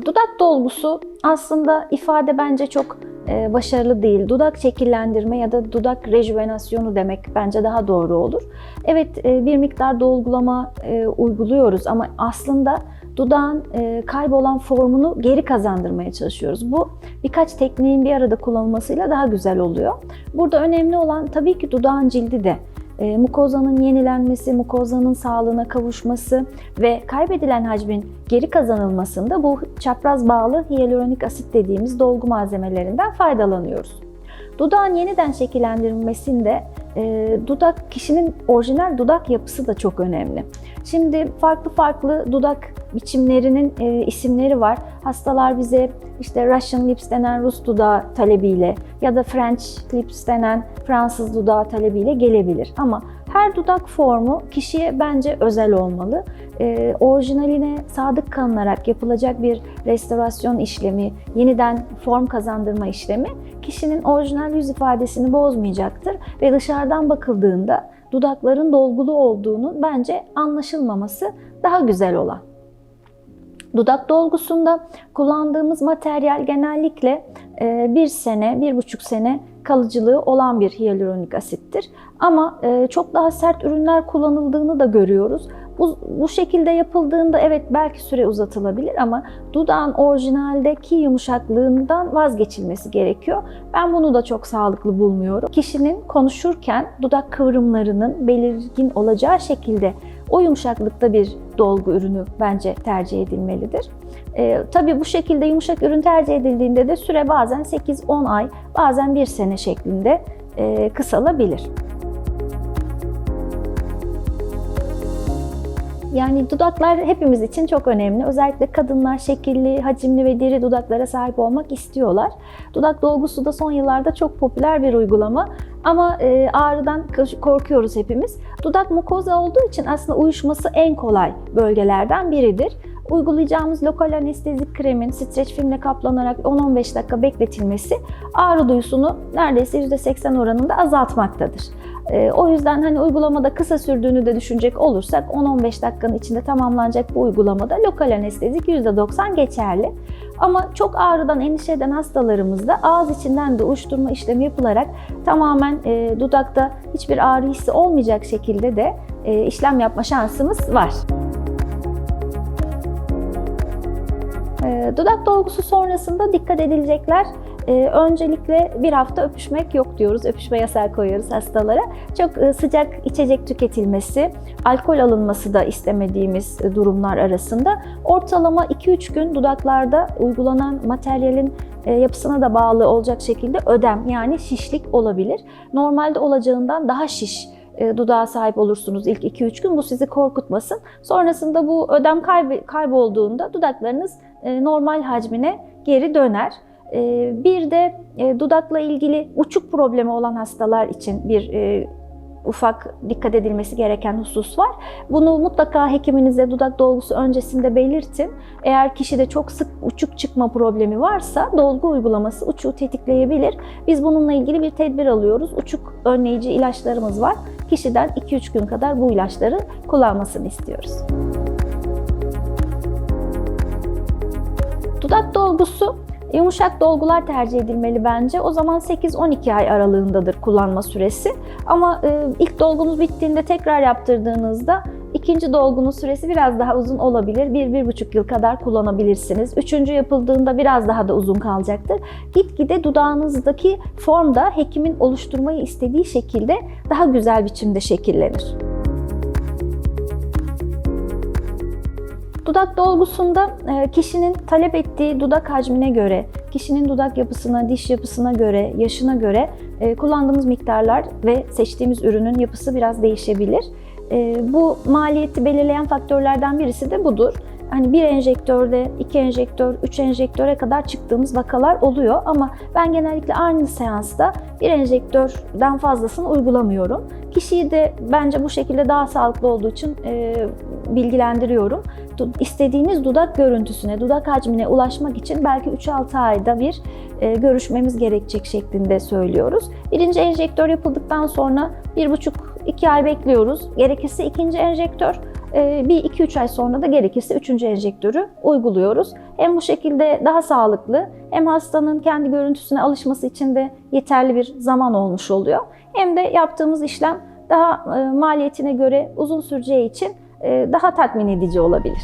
dudak dolgusu aslında ifade bence çok e, başarılı değil. Dudak şekillendirme ya da dudak rejuvenasyonu demek bence daha doğru olur. Evet e, bir miktar dolgulama e, uyguluyoruz ama aslında dudağın kaybolan formunu geri kazandırmaya çalışıyoruz. Bu birkaç tekniğin bir arada kullanılmasıyla daha güzel oluyor. Burada önemli olan tabii ki dudağın cildi de e, mukozanın yenilenmesi, mukozanın sağlığına kavuşması ve kaybedilen hacmin geri kazanılmasında bu çapraz bağlı hyaluronik asit dediğimiz dolgu malzemelerinden faydalanıyoruz. Dudağın yeniden şekillendirilmesinde e, dudak kişinin orijinal dudak yapısı da çok önemli. Şimdi farklı farklı dudak biçimlerinin e, isimleri var. Hastalar bize işte Russian lips denen Rus dudağı talebiyle ya da French lips denen Fransız dudağı talebiyle gelebilir. Ama her dudak formu kişiye bence özel olmalı. E, orijinaline sadık kalınarak yapılacak bir restorasyon işlemi, yeniden form kazandırma işlemi kişinin orijinal yüz ifadesini bozmayacaktır ve dışarıdan bakıldığında dudakların dolgulu olduğunun bence anlaşılmaması daha güzel olan. Dudak dolgusunda kullandığımız materyal genellikle e, bir sene, bir buçuk sene kalıcılığı olan bir hyaluronik asittir. Ama e, çok daha sert ürünler kullanıldığını da görüyoruz. Bu, bu şekilde yapıldığında evet belki süre uzatılabilir ama dudağın orijinaldeki yumuşaklığından vazgeçilmesi gerekiyor. Ben bunu da çok sağlıklı bulmuyorum. Kişinin konuşurken dudak kıvrımlarının belirgin olacağı şekilde o yumuşaklıkta bir dolgu ürünü bence tercih edilmelidir. E, tabii bu şekilde yumuşak ürün tercih edildiğinde de süre bazen 8-10 ay, bazen 1 sene şeklinde e, kısalabilir. Yani dudaklar hepimiz için çok önemli. Özellikle kadınlar şekilli, hacimli ve diri dudaklara sahip olmak istiyorlar. Dudak dolgusu da son yıllarda çok popüler bir uygulama. Ama e, ağrıdan korkuyoruz hepimiz. Dudak mukoza olduğu için aslında uyuşması en kolay bölgelerden biridir. Uygulayacağımız lokal anestezik kremin streç filmle kaplanarak 10-15 dakika bekletilmesi ağrı duyusunu neredeyse %80 oranında azaltmaktadır. E, o yüzden hani uygulamada kısa sürdüğünü de düşünecek olursak 10-15 dakikanın içinde tamamlanacak bu uygulamada lokal anestezik %90 geçerli. Ama çok ağrıdan endişe eden hastalarımızda ağız içinden de uyuşturma işlemi yapılarak tamamen e, dudakta hiçbir ağrı hissi olmayacak şekilde de e, işlem yapma şansımız var. Dudak dolgusu sonrasında dikkat edilecekler ee, öncelikle bir hafta öpüşmek yok diyoruz. Öpüşme yasağı koyuyoruz hastalara. Çok e, sıcak içecek tüketilmesi, alkol alınması da istemediğimiz e, durumlar arasında. Ortalama 2-3 gün dudaklarda uygulanan materyalin e, yapısına da bağlı olacak şekilde ödem yani şişlik olabilir. Normalde olacağından daha şiş dudağa sahip olursunuz ilk 2-3 gün. Bu sizi korkutmasın. Sonrasında bu ödem kaybolduğunda dudaklarınız normal hacmine geri döner. E, bir de dudakla ilgili uçuk problemi olan hastalar için bir ufak dikkat edilmesi gereken husus var. Bunu mutlaka hekiminize dudak dolgusu öncesinde belirtin. Eğer kişide çok sık uçuk çıkma problemi varsa dolgu uygulaması uçuğu tetikleyebilir. Biz bununla ilgili bir tedbir alıyoruz. Uçuk önleyici ilaçlarımız var. Kişiden 2-3 gün kadar bu ilaçları kullanmasını istiyoruz. Dudak dolgusu Yumuşak dolgular tercih edilmeli bence. O zaman 8-12 ay aralığındadır kullanma süresi. Ama e, ilk dolgunuz bittiğinde tekrar yaptırdığınızda ikinci dolgunun süresi biraz daha uzun olabilir. 1-1,5 yıl kadar kullanabilirsiniz. Üçüncü yapıldığında biraz daha da uzun kalacaktır. Gitgide dudağınızdaki form da hekimin oluşturmayı istediği şekilde daha güzel biçimde şekillenir. Dudak dolgusunda e, kişinin talep ettiği dudak hacmine göre, kişinin dudak yapısına, diş yapısına göre, yaşına göre e, kullandığımız miktarlar ve seçtiğimiz ürünün yapısı biraz değişebilir. E, bu maliyeti belirleyen faktörlerden birisi de budur hani bir enjektörde, iki enjektör, üç enjektöre kadar çıktığımız vakalar oluyor. Ama ben genellikle aynı seansta bir enjektörden fazlasını uygulamıyorum. Kişiyi de bence bu şekilde daha sağlıklı olduğu için e, bilgilendiriyorum. İstediğiniz dudak görüntüsüne, dudak hacmine ulaşmak için belki 3-6 ayda bir e, görüşmemiz gerekecek şeklinde söylüyoruz. Birinci enjektör yapıldıktan sonra 1,5-2 ay bekliyoruz. Gerekirse ikinci enjektör e, bir 2-3 ay sonra da gerekirse 3. enjektörü uyguluyoruz. Hem bu şekilde daha sağlıklı hem hastanın kendi görüntüsüne alışması için de yeterli bir zaman olmuş oluyor. Hem de yaptığımız işlem daha e, maliyetine göre uzun süreceği için daha tatmin edici olabilir.